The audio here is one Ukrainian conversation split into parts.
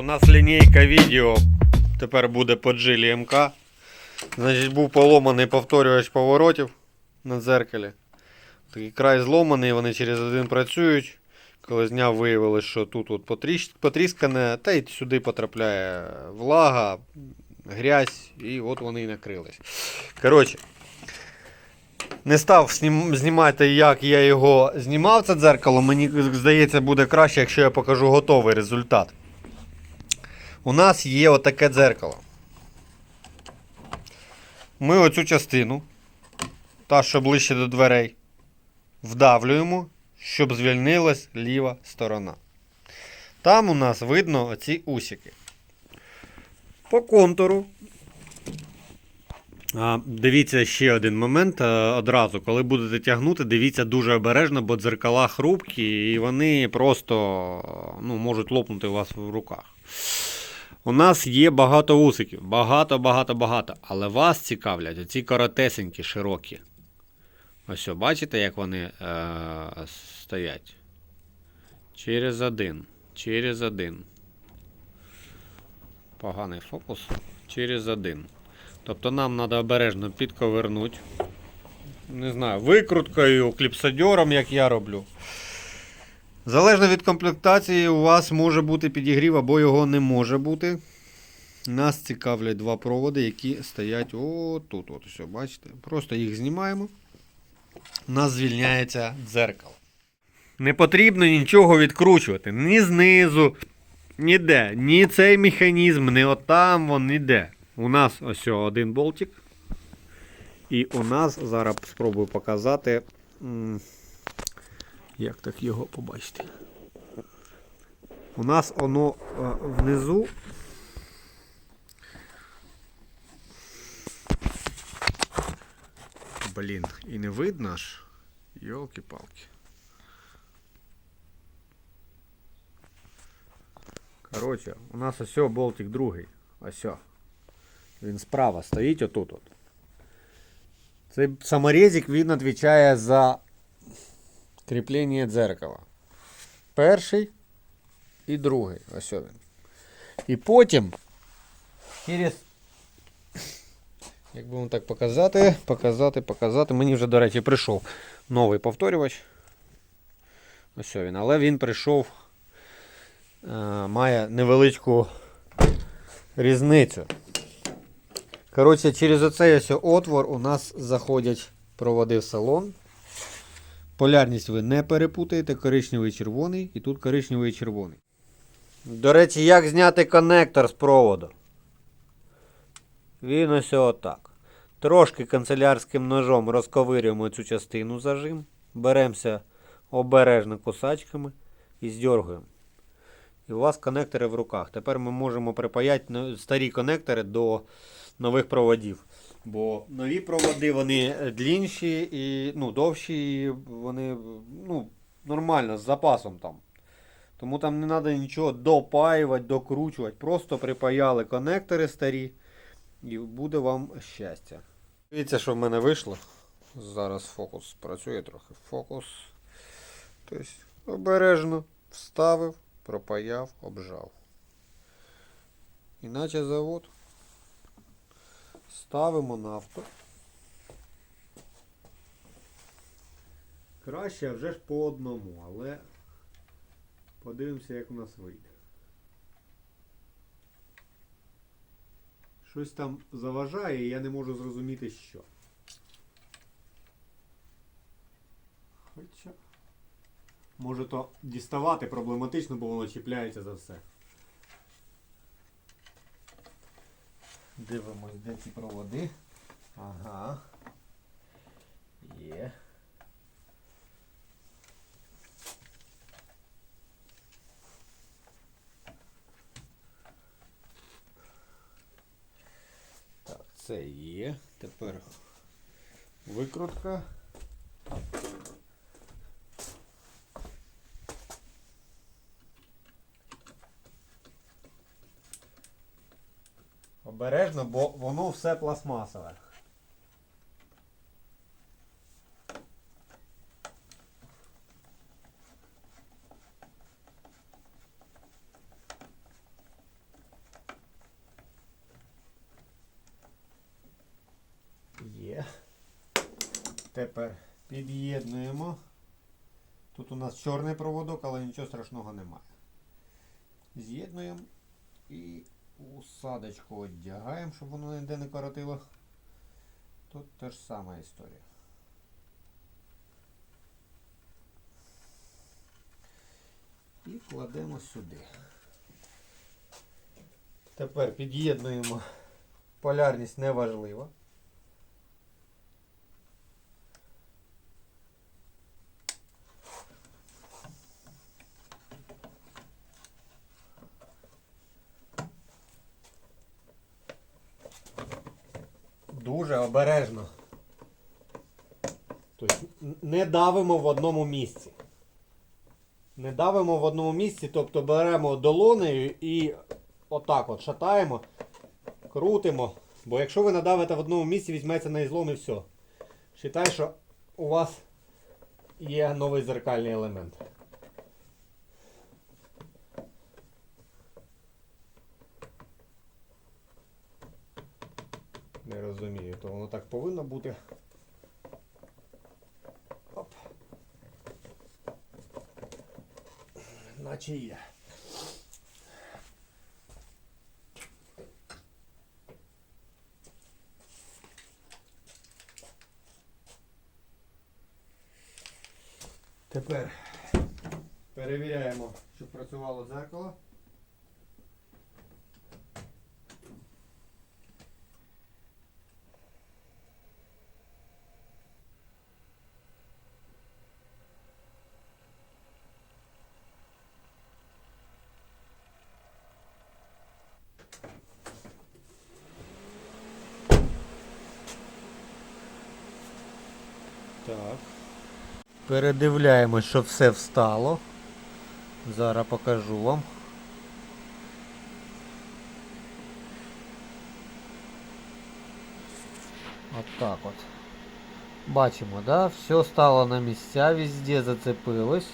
у нас лінійка відео. Тепер буде по джилі МК. Значить, був поломаний повторювач поворотів на дзеркалі. Такий край зломаний, вони через один працюють. Коли зняв, виявилось, що тут от потріскане, та й сюди потрапляє влага, грязь, і от вони і накрились. Коротше, не став знімати, як я його знімав, це дзеркало. Мені здається, буде краще, якщо я покажу готовий результат. У нас є отаке дзеркало. Ми оцю частину, та що ближче до дверей, вдавлюємо, щоб звільнилась ліва сторона. Там у нас видно оці усики. По контуру. Дивіться ще один момент. а, Одразу, коли будете тягнути, дивіться дуже обережно, бо дзеркала хрупкі і вони просто ну, можуть лопнути у вас в руках. У нас є багато усиків. Багато, багато, багато. Але вас цікавлять оці коротесенькі, широкі. Ось, о, бачите, як вони е- стоять? Через один. Через один. Поганий фокус. Через один. Тобто нам треба обережно підковернути. Не знаю, викруткою, кліпсодьором, як я роблю. Залежно від комплектації, у вас може бути підігрів або його не може бути. Нас цікавлять два проводи, які стоять отут. От, все, бачите? Просто їх знімаємо. У нас звільняється дзеркало. Не потрібно нічого відкручувати. Ні знизу, ніде. Ні цей механізм, ні отам, вон ніде. У нас ось один болтик. І у нас зараз спробую показати. Як так його побачити? У нас воно е, внизу. Блін, і не видно ж. Йолки-палки. Коротше, у нас ось болтик другий. Ось. Він справа стоїть отут. От. Цей саморезик він відповідає за кріплення дзеркала. Перший і другий. Ось він. І потім через. Як би вам так показати, показати, показати. Мені вже, до речі, прийшов новий повторювач. Ось він. Але він прийшов. е, має невеличку різницю. Коротше, через оцей отвор у нас заходять проводи в салон. Полярність ви не перепутаєте, коричневий червоний і тут коричневий і червоний. До речі, як зняти коннектор з проводу? Він ось отак. Трошки канцелярським ножом розковирюємо цю частину зажим. Беремося обережно кусачками і здергуємо. І у вас коннектори в руках. Тепер ми можемо припаяти старі коннектори до нових проводів. Бо нові проводи вони длінші і ну, довші, і вони ну, нормально, з запасом там. Тому там не треба нічого допаювати, докручувати. Просто припаяли коннектори старі і буде вам щастя. Дивіться, що в мене вийшло. Зараз фокус працює трохи. Фокус. Тобто обережно вставив, пропаяв, обжав. Іначе завод. Ставимо нафту. Краще вже ж по одному, але подивимося, як у нас вийде. Щось там заважає, і я не можу зрозуміти, що. Хоча. Може то діставати проблематично, бо воно чіпляється за все. Дивимось, де ці проводи. Ага. Є. Так, це є. Тепер викрутка. обережно, бо воно все пластмасове. Є. Тепер під'єднуємо. Тут у нас чорний проводок, але нічого страшного немає. З'єднуємо і усадочку одягаємо, щоб воно ніде не коротило. Тут теж сама історія. І кладемо сюди. Тепер під'єднуємо. Полярність не Дуже обережно. Тобто не давимо в одному місці. Не давимо в одному місці, тобто беремо долонею і отак от шатаємо, крутимо. Бо якщо ви надавите в одному місці, візьметься на ізлом і все. Считай, що у вас є новий зеркальний елемент. Не розумію, то воно так повинно бути. Оп. Наче є. Тепер перевіряємо, щоб працювало дзеркало. Так. Передивляємось, що все встало. Зараз покажу вам. От так от. Бачимо, да? Все стало на місця, везде зацепилось.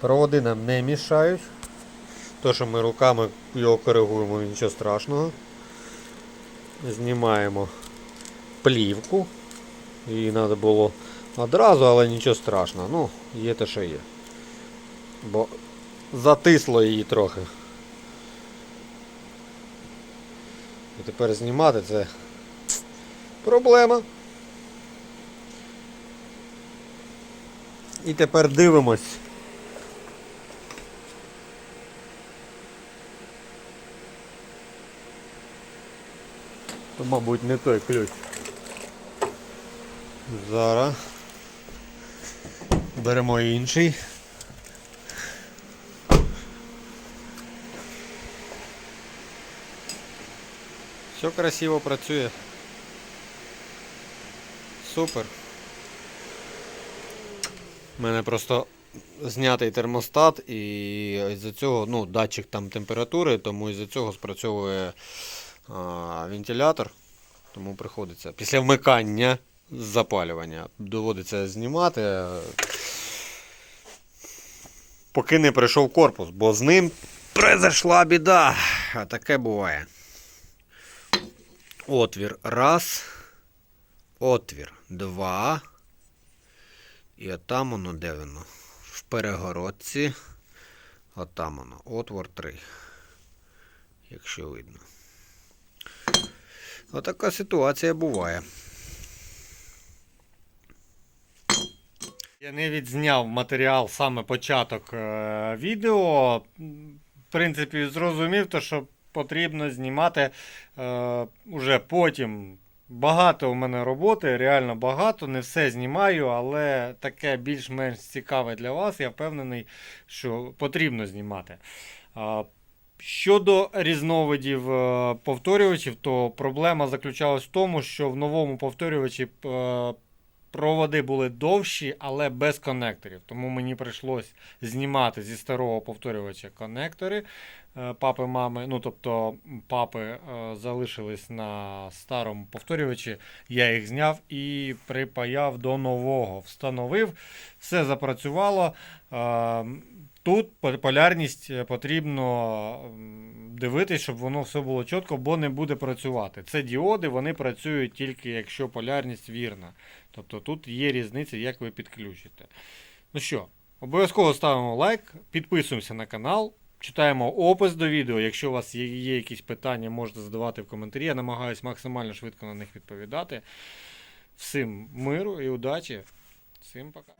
Проводи нам не мішають. То, що ми руками його коригуємо, нічого страшного. Знімаємо плівку. Її треба було одразу, але нічого страшного. Ну, є те, що є. Бо затисло її трохи. І тепер знімати це проблема. І тепер дивимось. То, мабуть, не той ключ. Зараз. Беремо інший. Все красиво працює. Супер. У мене просто знятий термостат і з-за цього, ну, датчик там температури, тому із-за цього спрацьовує а, вентилятор. Тому приходиться після вмикання запалювання доводиться знімати. Поки не прийшов корпус, бо з ним произошла біда. А таке буває. Отвір раз. Отвір два. І отам воно де воно? В перегородці. Отам воно. Отвор 3. Якщо видно. Отака ситуація буває. Я не відзняв матеріал саме початок е, відео. В принципі, зрозумів, то, що потрібно знімати е, уже потім. Багато у мене роботи, реально багато, не все знімаю, але таке більш-менш цікаве для вас, я впевнений, що потрібно знімати. Щодо різновидів е, повторювачів, то проблема заключалась в тому, що в новому повторювачі е, проводи були довші, але без конекторів. Тому мені прийшлось знімати зі старого повторювача конектори е, папи мами. Ну, тобто папи е, залишились на старому повторювачі. Я їх зняв і припаяв до нового. Встановив, все запрацювало. Тут полярність е, потрібно дивитись, щоб воно все було чітко, бо не буде працювати. Це діоди, вони працюють тільки якщо полярність вірна. Тобто тут є різниця, як ви підключите. Ну що, обов'язково ставимо лайк, підписуємося на канал. Читаємо опис до відео. Якщо у вас є якісь питання, можете задавати в коментарі. Я намагаюся максимально швидко на них відповідати. Всім миру і удачі. Всім пока.